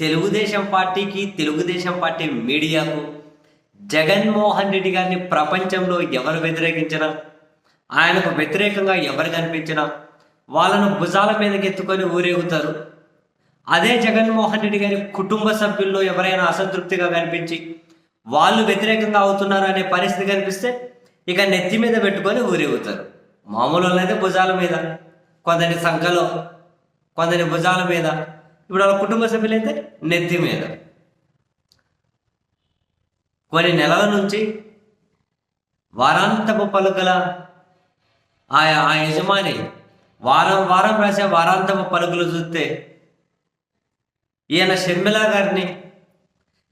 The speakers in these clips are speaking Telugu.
తెలుగుదేశం పార్టీకి తెలుగుదేశం పార్టీ మీడియాకు జగన్మోహన్ రెడ్డి గారిని ప్రపంచంలో ఎవరు వ్యతిరేకించినా ఆయనకు వ్యతిరేకంగా ఎవరు కనిపించినా వాళ్ళను భుజాల మీదకి ఎత్తుకొని ఊరేగుతారు. అదే జగన్మోహన్ రెడ్డి గారి కుటుంబ సభ్యుల్లో ఎవరైనా అసంతృప్తిగా కనిపించి వాళ్ళు వ్యతిరేకంగా అవుతున్నారు అనే పరిస్థితి కనిపిస్తే ఇక నెత్తి మీద పెట్టుకొని ఊరేగుతారు. మామూలు వాళ్ళైతే భుజాల మీద కొందరి సంఖలో కొందరి భుజాల మీద. ఇప్పుడు వాళ్ళ కుటుంబ సభ్యులైతే నెత్తి మీద. కొన్ని నెలల నుంచి వారాంతపు పలుకల ఆ ఆ యజమాని వారం వారం రాసే వారాంతపు పలుకులు చూస్తే ఈయన షర్మిల గారిని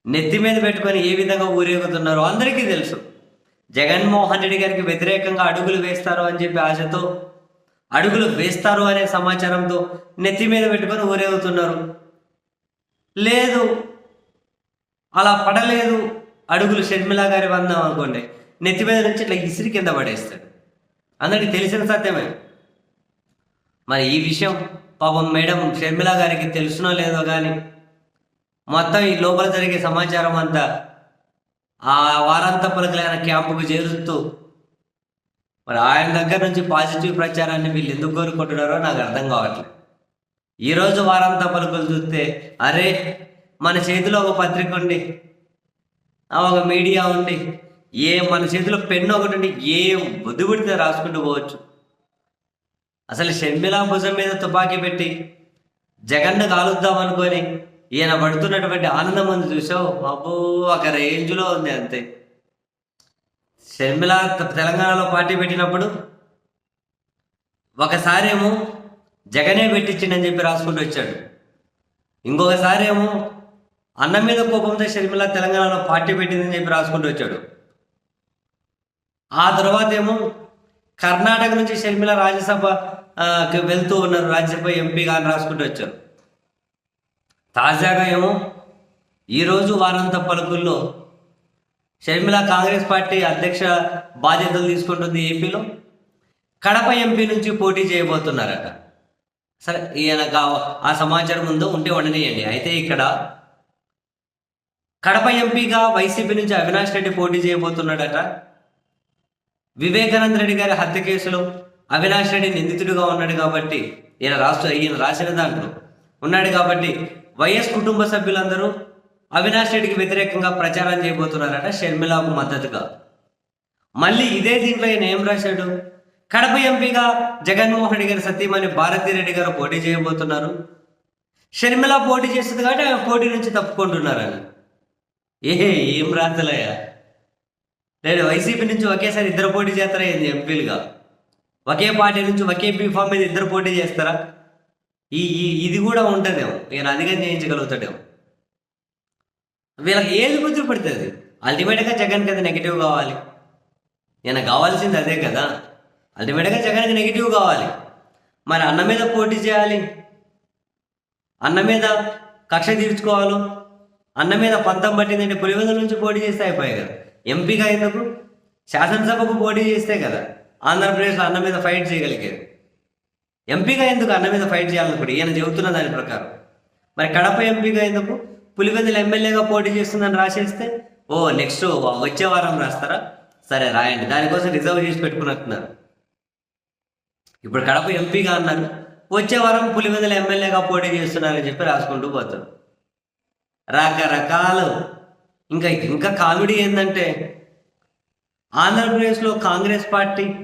నెత్తి మీద పెట్టుకొని ఏ విధంగా ఊరేగుతున్నారో అందరికీ తెలుసు. జగన్మోహన్ రెడ్డి గారికి వ్యతిరేకంగా అడుగులు వేస్తారు అని చెప్పి ఆశతో అడుగులు వేస్తారు అనే సమాచారంతో నెత్తి మీద పెట్టుకొని ఊరేగుతున్నారు. లేదు అలా పడలేదు అడుగులు షర్మిలా గారి వందాం అనుకోండి. నెత్తి మీద నుంచి ఇట్లా ఇసిరి కింద పడేస్తాడు. అందరికి తెలిసిన సత్యమే. మరి ఈ విషయం పాపం మేడం షర్మిలా గారికి తెలుసునో లేదో కానీ మొత్తం ఈ లోపల జరిగే సమాచారం అంతా ఆ వారాంత పలుకులైన క్యాంపుకు చేరుస్తూ మరి ఆయన దగ్గర నుంచి పాజిటివ్ ప్రచారాన్ని వీళ్ళు ఎందుకు కోరుకుంటున్నారో నాకు అర్థం కావట్లేదు. ఈరోజు వారాంత పలుకులు చూస్తే అరే మన చేతిలో ఒక పత్రిక ఉండి ఒక మీడియా ఉండి ఏ మన చేతిలో పెన్ను ఒకటి ఉండి ఏ బుద్ధి రాసుకుంటూ పోవచ్చు. అసలు షర్మిలా భుజం మీద తుపాకీ పెట్టి జగన్ను కాలుద్దాం అనుకొని ఈయన పడుతున్నటువంటి ఆనందం ఉంది చూసావు? అబ్బో ఒక రేంజ్లో ఉంది అంతే. షర్మిల త- తెలంగాణలో పార్టీ పెట్టినప్పుడు ఒకసారి ఏమో జగనే పెట్టించిండని చెప్పి రాసుకుంటూ వచ్చాడు. ఇంకొకసారి ఏమో అన్న మీద కోపంతో షర్మిల తెలంగాణలో పార్టీ పెట్టిందని చెప్పి రాసుకుంటూ వచ్చాడు. ఆ తర్వాత ఏమో కర్ణాటక నుంచి షర్మిల రాజ్యసభకి వెళ్తూ ఉన్నారు. రాజ్యసభ ఎంపీగా అని రాసుకుంటూ వచ్చారు. తాజాగా ఏమో ఈరోజు వారంత పలుకుల్లో షర్మిల కాంగ్రెస్ పార్టీ అధ్యక్ష బాధ్యతలు తీసుకుంటుంది ఏపీలో. కడప ఎంపీ నుంచి పోటీ చేయబోతున్నారట. సరే ఈయన ఆ సమాచారం ఉందో ఉంటే ఉండనియండి అయితే ఇక్కడ కడప ఎంపీగా వైసీపీ నుంచి అవినాష్ రెడ్డి పోటీ చేయబోతున్నాడట. వివేకానంద రెడ్డి గారి హత్య కేసులో అవినాష్ రెడ్డి నిందితుడిగా ఉన్నాడు కాబట్టి ఈయన రాష్ట్ర ఈయన రాసిన దాంట్లో ఉన్నాడు కాబట్టి వైఎస్ కుటుంబ సభ్యులందరూ అవినాష్ రెడ్డికి వ్యతిరేకంగా ప్రచారం చేయబోతున్నారట షర్మిలాకు మద్దతుగా. మళ్ళీ ఇదే దీంట్లో ఈయన ఏం రాశాడు? కడప ఎంపీగా జగన్మోహన్ రెడ్డి గారి సతీమణి భారతీ రెడ్డి గారు పోటీ చేయబోతున్నారు. షర్మిల పోటీ చేస్తుంది కాబట్టి ఆమె పోటీ నుంచి తప్పుకుంటున్నారని ఏ ఏం రాతలయ్యా? లేదు వైసీపీ నుంచి ఒకేసారి ఇద్దరు పోటీ చేస్తారా ఏంది ఎంపీలుగా? ఒకే పార్టీ నుంచి ఒకే బీఫామ్ మీద ఇద్దరు పోటీ చేస్తారా? ఈ ఇది కూడా ఉంటుందేమో. నేను అధికం చేయించగలుగుతాడేమో. వీళ్ళకి ఏది గుర్తు పడుతుంది? అల్టిమేట్గా జగన్ కదా నెగిటివ్ కావాలి. నేను కావాల్సింది అదే కదా? అల్టిమేట్గా జగన్కి నెగిటివ్ కావాలి. మరి అన్న మీద పోటీ చేయాలి. అన్న మీద కక్ష తీర్చుకోవాలి. అన్న మీద పంతం పట్టిందంటే పులివెందుల నుంచి పోటీ చేస్తే అయిపోయాయి కదా. ఎంపీగా ఎందుకు? శాసనసభకు పోటీ చేస్తే కదా ఆంధ్రప్రదేశ్లో అన్న మీద ఫైట్ చేయగలిగేది. ఎంపీగా ఎందుకు అన్న మీద ఫైట్ చేయాలనుకుంటే? ఈయన చెబుతున్న దాని ప్రకారం. మరి కడప ఎంపీగా ఎందుకు? పులివెందుల ఎమ్మెల్యేగా పోటీ చేస్తుందని రాసేస్తే ఓ నెక్స్ట్ వచ్చే వారం రాస్తారా? సరే రాయండి. దానికోసం రిజర్వ్ చేసి పెట్టుకున్నట్టున్నారు. ఇప్పుడు కడప ఎంపీగా అన్నారు. వచ్చే వారం పులివెందుల ఎమ్మెల్యేగా పోటీ చేస్తున్నారని చెప్పి రాసుకుంటూ పోతారు. రకరకాలు. ఇంకా ఇంకా కామెడీ ఏంటంటే ఆంధ్రప్రదేశ్లో కాంగ్రెస్ పార్టీ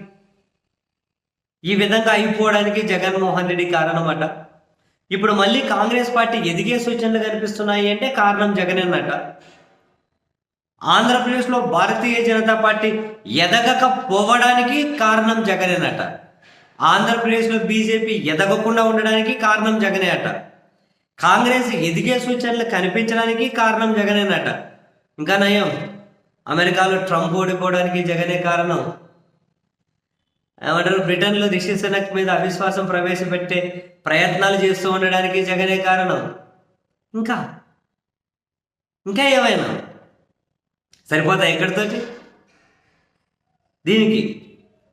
ఈ విధంగా అయిపోవడానికి జగన్మోహన్ రెడ్డి కారణమట. ఇప్పుడు మళ్ళీ కాంగ్రెస్ పార్టీ ఎదిగే సూచనలు కనిపిస్తున్నాయి అంటే కారణం జగనేనట ఆంధ్రప్రదేశ్లో భారతీయ జనతా పార్టీ ఎదగకపోవడానికి కారణం జగనేనట ఆంధ్రప్రదేశ్లో బీజేపీ ఎదగకుండా ఉండడానికి కారణం జగనే అట కాంగ్రెస్ ఎదిగే సూచనలు కనిపించడానికి కారణం జగనేనట ఇంకా నయం. అమెరికాలో ట్రంప్ ఓడిపోవడానికి జగనే కారణం. ఏమంటారు? బ్రిటన్లో రిషి సునక్ మీద అవిశ్వాసం ప్రవేశపెట్టే ప్రయత్నాలు చేస్తూ ఉండడానికి జగనే కారణం. ఇంకా? ఇంకా ఏమైనా? సరిపోతా ఎక్కడితోటి దీనికి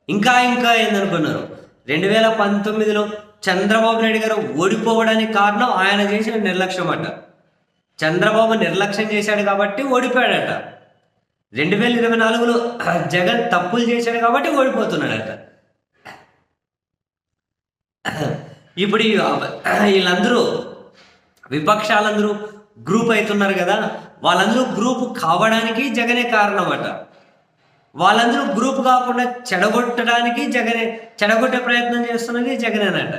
ఇంకా ఇంకా ఏందనుకున్నారు? రెండు వేల పంతొమ్మిదిలో చంద్రబాబు నాయుడు గారు ఓడిపోవడానికి కారణం ఆయన చేసిన నిర్లక్ష్యం అట. చంద్రబాబు నిర్లక్ష్యం చేశాడు కాబట్టి ఓడిపోయాడట. రెండు వేల ఇరవై నాలుగులో జగన్ తప్పులు చేశాడు కాబట్టి ఓడిపోతున్నాడట. ఇప్పుడు వీళ్ళందరూ విపక్షాలందరూ గ్రూప్ అవుతున్నారు కదా వాళ్ళందరూ గ్రూప్ కావడానికి జగనే కారణం అట వాళ్ళందరూ గ్రూప్ కాకుండా చెడగొట్టడానికి జగనే చెడగొట్టే ప్రయత్నం చేస్తున్నది జగనేనట.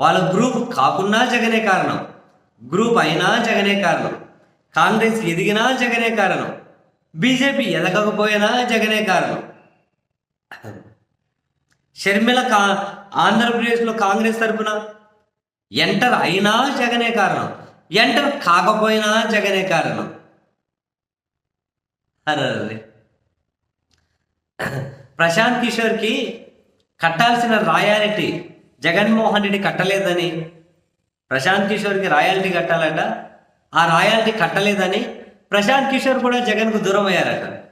వాళ్ళ గ్రూప్ కాకున్నా జగనే కారణం. గ్రూప్ అయినా జగనే కారణం. కాంగ్రెస్ ఎదిగినా జగనే కారణం. బీజేపీ ఎదగకపోయినా జగనే కారణం. షర్మిల కా ఆంధ్రప్రదేశ్లో కాంగ్రెస్ తరఫున ఎంటర్ అయినా జగనే కారణం. ఎంటర్ కాకపోయినా జగనే కారణం. అరే ప్రశాంత్ కిషోర్కి కట్టాల్సిన రాయాలిటీ జగన్మోహన్ రెడ్డి కట్టలేదని ప్రశాంత్ కిషోర్కి రాయాలిటీ కట్టాలట. ఆ రాయాలిటీ కట్టలేదని ప్రశాంత్ కిషోర్ కూడా జగన్కు దూరం అయ్యారట.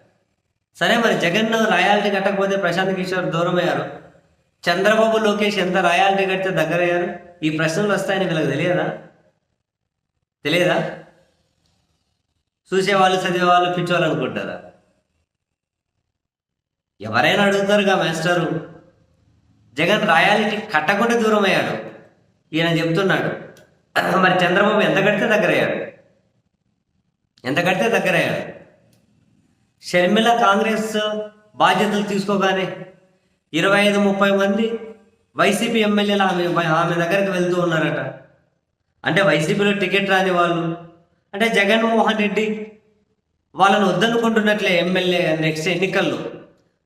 సరే మరి జగన్ రాయాలిటీ కట్టకపోతే ప్రశాంత్ కిషోర్ దూరం అయ్యారు. చంద్రబాబు లోకేష్ ఎంత రాయాలిటీ కడితే దగ్గరయ్యారు ఈ ప్రశ్నలు వస్తాయని వీళ్ళకి తెలియదా? తెలియదా? చూసేవాళ్ళు చదివేవాళ్ళు పిచ్చోళ్ళు అనుకుంటారా? ఎవరైనా అడుగుతారుగా మాస్టరు. జగన్ రాయాలిటీ కట్టకుండా దూరం అయ్యాడు. ఈయన చెప్తున్నాడు మరి చంద్రబాబు ఎంత కడితే దగ్గరయ్యాడు ఎంత కడితే దగ్గరయ్యాడు షర్మిల కాంగ్రెస్ బాధ్యతలు తీసుకోగానే ఇరవై ఐదు ముప్పై మంది వైసీపీ ఎమ్మెల్యేలు ఆమె ఆమె దగ్గరికి వెళ్తూ ఉన్నారట. అంటే వైసీపీలో టికెట్ రాని వాళ్ళు. అంటే జగన్మోహన్ రెడ్డి వాళ్ళని వద్దనుకుంటున్నట్లే ఎమ్మెల్యే నెక్స్ట్ ఎన్నికల్లో.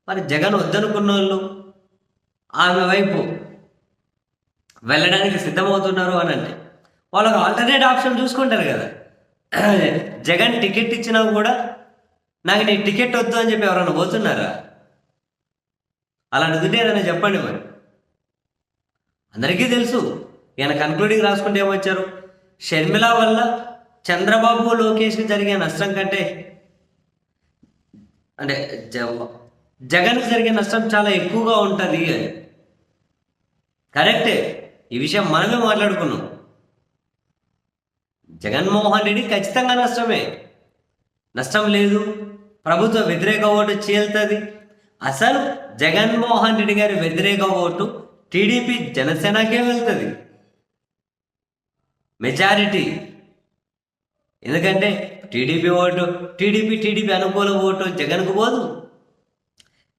మరి జగన్ వద్దనుకున్న వాళ్ళు ఆమె వైపు వెళ్ళడానికి సిద్ధమవుతున్నారు అని అంటే. వాళ్ళకి ఆల్టర్నేట్ ఆప్షన్ చూసుకుంటారు కదా. జగన్ టికెట్ ఇచ్చినా కూడా నాకు నీ టికెట్ వద్దు అని చెప్పి ఎవరైనా పోతున్నారా? అలాంటిది ఉంటే చెప్పండి మరి. అందరికీ తెలుసు ఈయన కన్క్లూడింగ్ రాసుకుంటే ఏమొచ్చారు? షర్మిల వల్ల చంద్రబాబు లోకేష్కి జరిగే నష్టం కంటే అంటే జ- జగన్కి జరిగే నష్టం చాలా ఎక్కువగా ఉంటుంది అని. కరెక్టే. ఈ విషయం మనమే మాట్లాడుకున్నాం. జగన్మోహన్ రెడ్డి ఖచ్చితంగా నష్టమే. నష్టం లేదు. ప్రభుత్వ వ్యతిరేక ఓటు చీల్తుంది. అసలు జగన్మోహన్ రెడ్డి గారి వ్యతిరేక ఓటు టీడీపీ జనసేనకే వెళ్తుంది. మెజారిటీ. ఎందుకంటే టీడీపీ ఓటు టీడీపీ టీడీపీ అనుకూల ఓటు జగన్కు పోదు.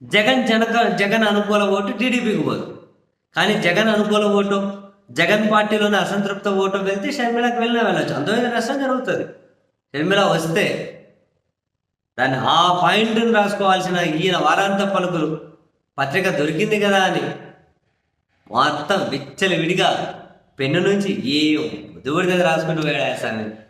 జగన్ జనక జగన్ అనుకూల ఓటు టీడీపీకి పోదు. కానీ జగన్ అనుకూల ఓటు జగన్ పార్టీలోని అసంతృప్త ఓటు వెళ్తే షర్మిలకు వెళ్ళినా వెళ్ళచ్చు. అంతమైన నష్టం జరుగుతుంది. షర్మిల వస్తే దాన్ని ఆ పాయింట్ని రాసుకోవాల్సిన ఈయన వారాంత పలుకులు. పత్రిక దొరికింది కదా అని. మొత్తం విచ్చలు విడిగా పెన్ను నుంచి ఏ దువ్వుడి దగ్గర రాసుకుంటూ వేడేస్తాను